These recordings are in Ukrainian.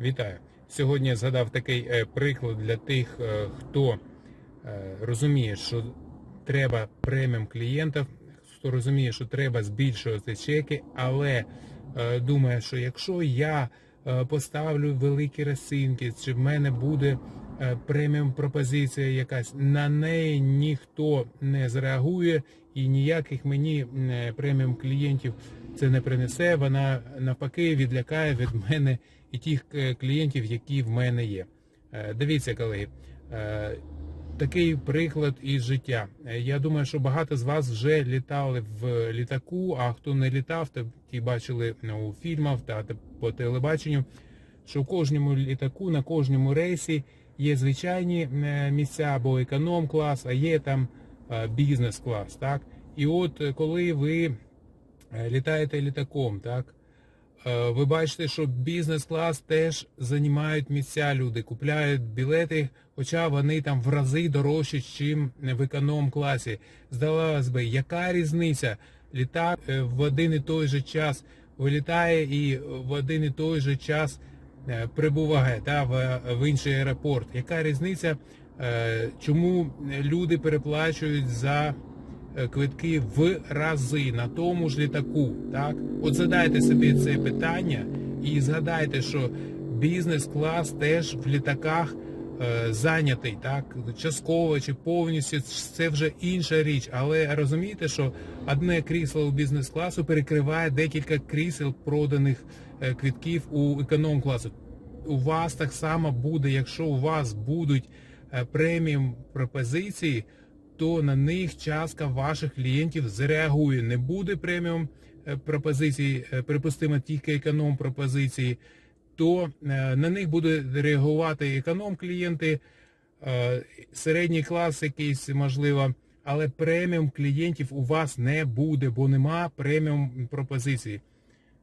Вітаю! Сьогодні я згадав такий е, приклад для тих, е, хто е, розуміє, що треба преміум клієнтів, хто розуміє, що треба збільшувати чеки, але думає, що якщо я поставлю великі розцінки, чи в мене буде преміум пропозиція якась, на неї ніхто не зреагує і ніяких мені е, преміум клієнтів це не принесе. Вона навпаки відлякає від мене і тих е, клієнтів, які в мене є. Е, Дивіться, колеги, е, такий приклад із життя. Е, Я думаю, що багато з вас вже літали в літаку, а хто не літав, то ті бачили ну, у фільмах та по телебаченню, що в кожному літаку, на кожному рейсі є звичайні е, місця або економ-клас, а є там е, бізнес-клас. Так? І от е, коли ви літаєте літаком, так? Ви бачите, що бізнес-клас теж займають місця люди, купляють білети, хоча вони там в рази дорожчі, ніж в економ-класі. Здавалось би, яка різниця? Літак в один і той же час вилітає і в один і той же час прибуває та, в, в інший аеропорт. Яка різниця, е, чому люди переплачують за е, квитки в рази на тому ж літаку. Так, от задайте собі це питання і згадайте, що бізнес-клас теж в літаках е, зайнятий, так частково чи повністю це вже інша річ. Але розумієте, що одне крісло у бізнес-класу перекриває декілька крісел проданих е, квитків у економ-класу. У вас так само буде, якщо у вас будуть е, преміум пропозиції то на них частка ваших клієнтів зреагує. Не буде преміум е, пропозицій, е, припустимо, тільки економ пропозиції, то е, на них буде реагувати економ клієнти, е, середній клас якийсь можливо, але преміум клієнтів у вас не буде, бо нема преміум пропозиції.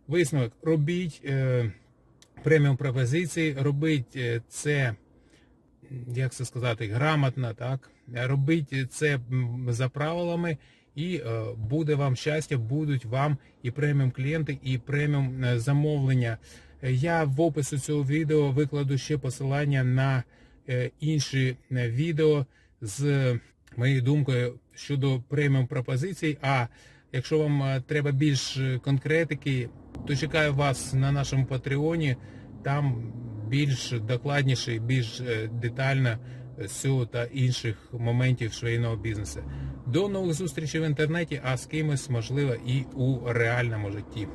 Висновок, робіть е, преміум пропозиції, робіть це як це сказати, грамотно, так? Робіть це за правилами, і буде вам щастя, будуть вам і преміум клієнти, і преміум замовлення. Е, Я в описі цього відео викладу ще посилання на е, інші е, відео з моєю думкою щодо преміум пропозицій. А якщо вам треба більш конкретики, то чекаю вас на нашому Патреоні. Там більш докладніше більш детально цього та інших моментів швейного бізнесу. До нових зустрічей в інтернеті, а з кимось можливо і у реальному житті.